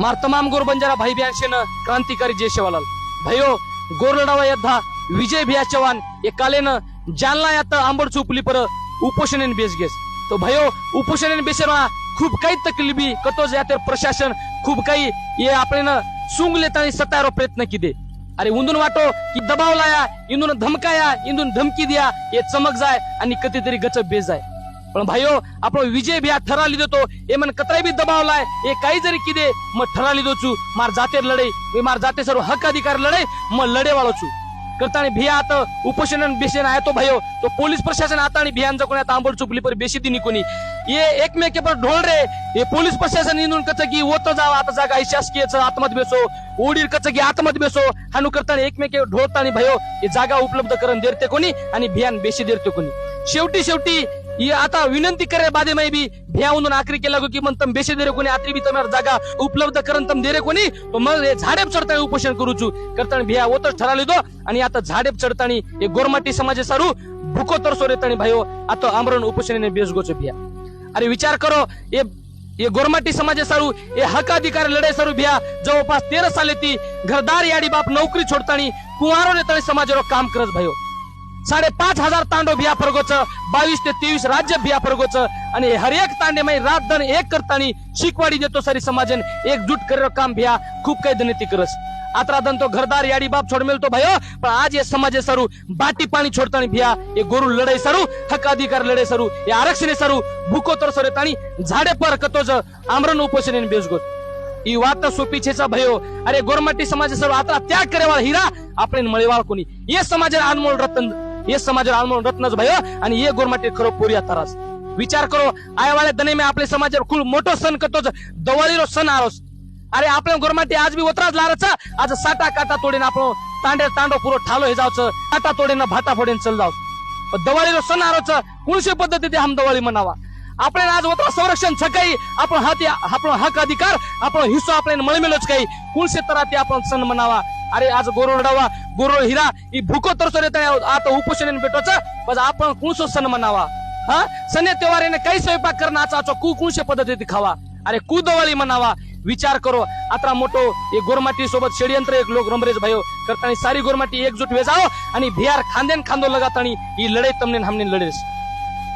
मार तमाम गोर बंजारा भाई बहन क्रांतिकारी जय शेवालाल भयो गोरलडावा यद्धा विजय भिया चव्हाण ये कालेन जालना यात आंबड चुपली पर उपोषण बेस गेस तो भयो उपोषण बेसमा खूप काही तकलीबी कतोज यात प्रशासन खूप काही ये आपण सुंग लेताना सतारो प्रयत्न किदे. अरे उंदून वाटो की दबाव लाया इंदून धमकाया इंदून धमकी दिया हे चमक जाय आणि कधीतरी गचप बेस जाय. पण भाईओ आपण विजय भ्या ठरा लिधो तो ए मन कतराई बी दबावलाय ए काही जरी किदे मग ठरा लिधो छू मार जाते लढाई. मी मार जाते सर्व हक्क अधिकार लढाई मग लढे वाळो छू करताना भिया आता उपोषण बेसेन आहे तो भाईओ. तो पोलीस प्रशासन आता आणि भियांचा कोणी आता आंबोड चुकली पर बेशी दिनी कोणी ये एकमेके पर ढोल रे. हे पोलीस प्रशासन इंदून कच की ओत जावा आता जागा शासकीय आतमध्ये बेसो. ओडीर कच की आतमध्ये बेसो. हानू करताना एकमेके ढोलतानी भयो हे जागा उपलब्ध करून देरते कोणी आणि भियान बेशी देरते कोणी. शेवटी शेवटी ये आता विनंती करे बादे मै भी भ्या म्हणून आखरी के लगो की मन तम बेशे देरे कोणी आत्री भी तमार जागा उपलब्ध करन तम देरे कोणी तो मग हे झाडेप चढताना उपोषण करूचू करताना भ्या ओतच ठरा लिदो आणि आता झाडेप चढताना हे गोरमाटी समाजे सारू भूको तरसो सोरेतानी भाईओ आता आमरण उपोषण बेस गोचो भ्या. अरे विचार करो ये ये गोरमाटी समाजे सारू ये हक अधिकार लढाई सारू भ्या जवळपास तेरा साल ती घरदार याडी बाप नोकरी छोडतानी कुवारो नेतानी समाजावर काम करत भाईओ. साडेपाच हजार तांडव बिया फरगोचं बावीस ते तेवीस राज्य बिया फरगोचं आणि हरेक तांडे माई रात दन एक करतानी शिकवाडी देतो सारी समाजन एकजूट कर काम बिया खूप काही दनती करस. आत्रा दन तो घरदार याडी बाप छोड मिळतो भयो पण आज हे समाज सारू बाटी पाणी छोडतानी भिया हे गोरु लढाई सारू हक अधिकार लढाई सारू हे आरक्षण सारू भूको तर सरे ताणी झाडे पर कतोज आमरण उपोषण बेजगोत. ई वात सोपी छेचा भयो अरे गोरमाटी समाज सरू आता त्याग करेवाळ हिरा आपण मळेवाळ कोणी. ये समाजे अनमोल रतन ये समाज अनमोल रत्नच भयो आणि ये गोरमाटी खरो पोरिया तरास विचार करो आयवाळे दने में आपले समाज खूप मोठो सण करतोच दवाळीरो सण आरोस अरे आपल्या गोरमाटी आज बी उतराच लारच आज साटा काटा तोडीन आपण तांडे तांडो पुरो ठालो हे जावचं काटा तोडीन भाटा फोडीन चल जाव दवाळीरो सण आरोच कुणशे पद्धतीने हम दवाळी म्हणावा આપણે આજ ઓતરા સંરક્ષણ છકાઈ આપણો હાથી આપણો હક અધિકાર આપણો હિસ્સો આપણે મળી મેળો જ કઈ કુણ ક્ષેત્રાથી આપણો સન अरे आज गोरु डावा गोरुळ हिरा ही भूको तरसो आता उपोषण भेटवायचं बस आपण कुणसो सण म्हणावा हा? सने त्योहारीने काही स्वयंपाक करणं आचा कु कुणशे पद्धती खावा. अरे कु दवाळी म्हणावा विचार करो. आता मोठो एक गोरमाटी सोबत षडयंत्र एक लोक रमरेज भयो करताना सारी गोरमाटी एकजूट वे जाओ आणि भियार खांद्यान खांदो लगातानी ही लढाई तमने हमने लढेस.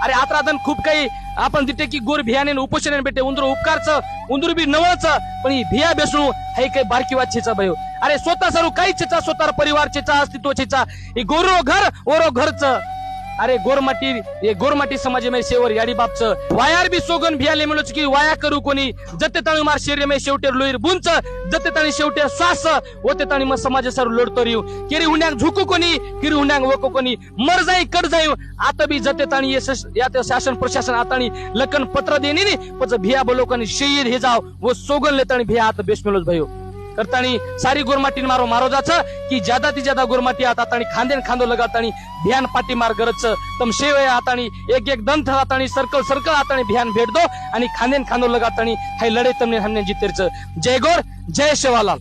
अरे आता खूप काही आपण दिटे की गोर भियाने उपोषण भेटे उंदर उपकारचं उंदूर बी नवळच पण ही भिया बेसणू हे काही बारकी वाचेचा भयो. अरे स्वतः सरू काही चेचा स्वतः परिवार चेचा अस्तित्व चेचा ही गोरो घर ओरो घरच. अरे गोरमाटी ये गोरमाटी समाज में शेवर याडी बापच. वायार बी सोगन भियाले मिळूच की वाया करू कोणी? जते ताणी मार शरीर में शेवटे लोईर बुंच. जते ताणी शेवटे श्वास होते ताणी मग समाज सर लोडतो रिव. केरी हुंड्यांग झुकू कोणी? किरी हुंड्यांग वको कोणी? मर जाई कर जाई. आता बी जते ताणी ये शासन प्रशासन आताणी लखन पत्र देनी नी पच भिया बोलो कोणी शहीद हे जाव. व सोगन लेताणी भिया आता बेस मिळोच भयो. करतानी सारी गोरमाटी मारो मारो जाच की ज्यादा ती ज्यादा गोरमाटी आता ताणी खांदेन खांदो लगातानी ध्यान पाटी मार गरज. तम शेवय आतानी एक एक दंत आतानी सर्कल सर्कल आतानी ध्यान भेट दो आणि खांदेन खांदो लगातानी हाय लढे तमने हमने जितेरच. जय गोर जय शेवालाल.